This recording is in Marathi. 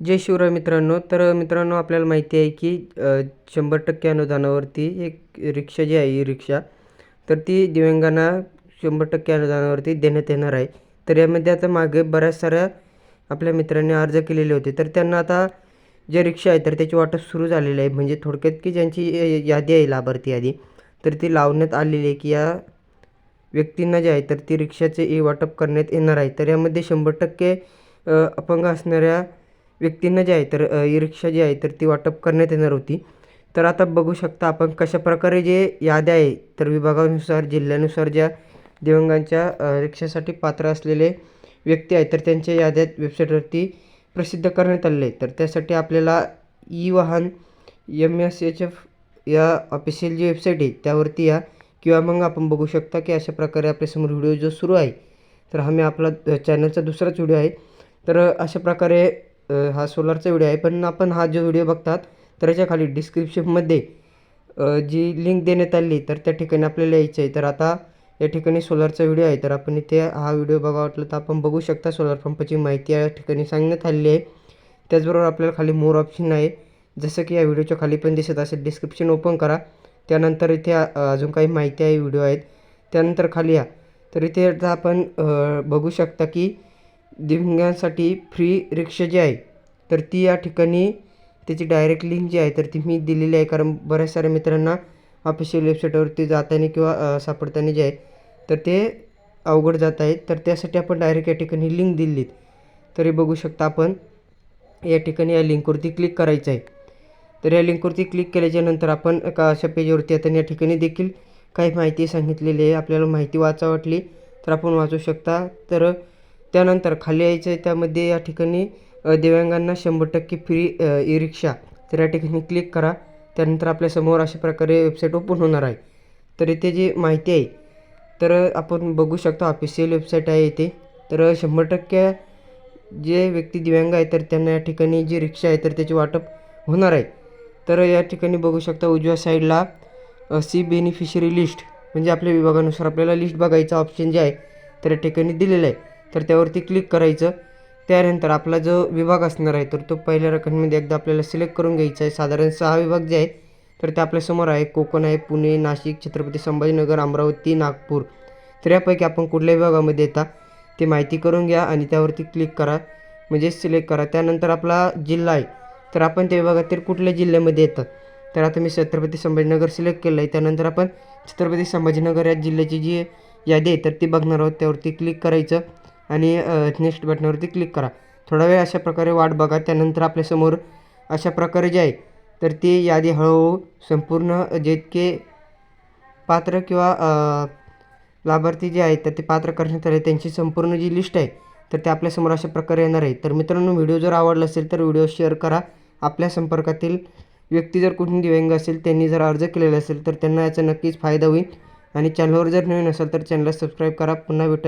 जय शिवराय मित्रांनो. तर मित्रांनो आपल्याला माहिती आहे की शंभर टक्के अनुदानावरती एक रिक्षा जी आहे ई रिक्षा तर ती दिव्यांगांना शंभर टक्के अनुदानावरती देण्यात येणार आहे. तर यामध्ये आता मागे बऱ्याच साऱ्या आपल्या मित्रांनी अर्ज केलेले होते. तर त्यांना आता जे रिक्षा आहे तर त्याची वाटप सुरू झालेली आहे. म्हणजे थोडक्यात की ज्यांची यादी आहे लाभार्थी यादी तर ती लावण्यात आलेली आहे की या व्यक्तींना जे आहे तर ती रिक्षाचे ई वाटप करण्यात येणार आहे. तर यामध्ये शंभर टक्के अपंग असणाऱ्या व्यक्तींना जे आहे तर ई रिक्षा जी आहे तर ती वाटप करण्यात येणार होती. तर आता बघू शकता आपण कशाप्रकारे जे याद्या आहे तर विभागानुसार जिल्ह्यानुसार ज्या दिव्यांगांच्या रिक्षासाठी पात्र असलेले व्यक्ती आहेत तर त्यांच्या याद्यात वेबसाईटवरती प्रसिद्ध करण्यात आलेले आहे तर त्यासाठी आपल्याला ई वाहन एम एस एच एफ या ऑफिशियल जी वेबसाईट आहे त्यावरती या. किंवा मग आपण बघू शकता की अशा प्रकारे आपल्यासमोर व्हिडिओ जो सुरू आहे तर हा मी आपला चॅनलचा दुसराच व्हिडिओ आहे. तर अशा प्रकारे हा सोलारचा व्हिडिओ आहे. पण आपण हा जो व्हिडिओ बघतात तर याच्या खाली डिस्क्रिप्शनमध्ये जी लिंक देण्यात आली तर त्या ठिकाणी आपल्याला यायचं आहे. तर आता या ठिकाणी सोलारचा व्हिडिओ आहे. तर आपण इथे हा व्हिडिओ बघा वाटलं तर आपण बघू शकता. सोलार पंपाची माहिती या ठिकाणी सांगण्यात आलेली आहे. त्याचबरोबर आपल्याला खाली मोर ऑप्शन आहे. जसं की या व्हिडिओच्या खाली पण दिसत असेल डिस्क्रिप्शन ओपन करा. त्यानंतर इथे अजून काही माहिती आहे व्हिडिओ आहेत. त्यानंतर खाली या. तर इथे आता आपण बघू शकता की दिव्यांगांसाठी फ्री रिक्षा जी आहे तर ती या ठिकाणी त्याची डायरेक्ट लिंक जी आहे तर ती मी दिलेली आहे. कारण बऱ्याच साऱ्या मित्रांना ऑफिशियल वेबसाईटवरती जाताना किंवा सापडताना जे आहे तर ते अवघड जात आहेत. तर त्यासाठी आपण डायरेक्ट या ठिकाणी लिंक दिलीत. तरी बघू शकता आपण या ठिकाणी या लिंकवरती क्लिक करायचं आहे. तर या लिंकवरती क्लिक केल्याच्यानंतर आपण एका अशा पेजवरती आता या ठिकाणी देखील काही माहिती सांगितलेली आहे. आपल्याला माहिती वाचा वाटली तर आपण वाचू शकता. तर त्यानंतर खाली यायचं आहे त्यामध्ये या ठिकाणी दिव्यांगांना शंभर टक्के फ्री ई रिक्षा तर या ठिकाणी क्लिक करा. त्यानंतर आपल्यासमोर अशा प्रकारे वेबसाईट ओपन होणार आहे. तर इथे जी माहिती आहे तर आपण बघू शकता ऑफिशियल वेबसाईट आहे इथे. तर शंभर टक्के जे व्यक्ती दिव्यांग आहे तर त्यांना या ठिकाणी जी रिक्षा आहे तर त्याची वाटप होणार आहे. तर या ठिकाणी बघू शकता उजव्या साईडला सी बेनिफिशरी लिस्ट म्हणजे आपल्या विभागानुसार आपल्याला लिस्ट बघायचं ऑप्शन जे आहे तर या ठिकाणी दिलेलं आहे. तर त्यावरती क्लिक करायचं. त्यानंतर आपला जो विभाग असणार आहे तर तो पहिल्या रकमेमध्ये एकदा आपल्याला सिलेक्ट करून घ्यायचा आहे. साधारण सहा विभाग जे आहेत तर ते आपल्यासमोर आहे. कोकण आहे पुणे नाशिक छत्रपती संभाजीनगर अमरावती नागपूर. तर यापैकी आपण कुठल्या विभागामध्ये येता ते माहिती करून घ्या आणि त्यावरती क्लिक करा. म्हणजे सिलेक्ट करा. त्यानंतर आपला जिल्हा आहे तर आपण त्या विभागातील कुठल्या जिल्ह्यामध्ये येतात तर आता मी छत्रपती संभाजीनगर सिलेक्ट केलं आहे त्यानंतर आपण छत्रपती संभाजीनगर या जिल्ह्याची जी यादी आहे तर ती बघणार आहोत. त्यावरती क्लिक करायचं. आणि नेक्स्ट बटनावरती क्लिक करा. थोडा वेळ अशा प्रकारे वाट बघा. त्यानंतर आपल्यासमोर अशा प्रकारे जे आहे तर ती यादी हळूहळू संपूर्ण जितके पात्र किंवा लाभार्थी जे आहेत तर ते पात्र करण्यात आले. त्यांची संपूर्ण जी लिस्ट आहे तर ते आपल्यासमोर अशा प्रकारे येणार आहे. तर मित्रांनो व्हिडिओ जर आवडला असेल तर व्हिडिओ शेअर करा. आपल्या संपर्कातील व्यक्ती जर कुठून दिव्यांग असेल त्यांनी जर अर्ज केलेला असेल तर त्यांना याचा नक्कीच फायदा होईल. आणि चॅनलवर जर नवीन असेल तर चॅनलला सबस्क्राईब करा. पुन्हा भेटा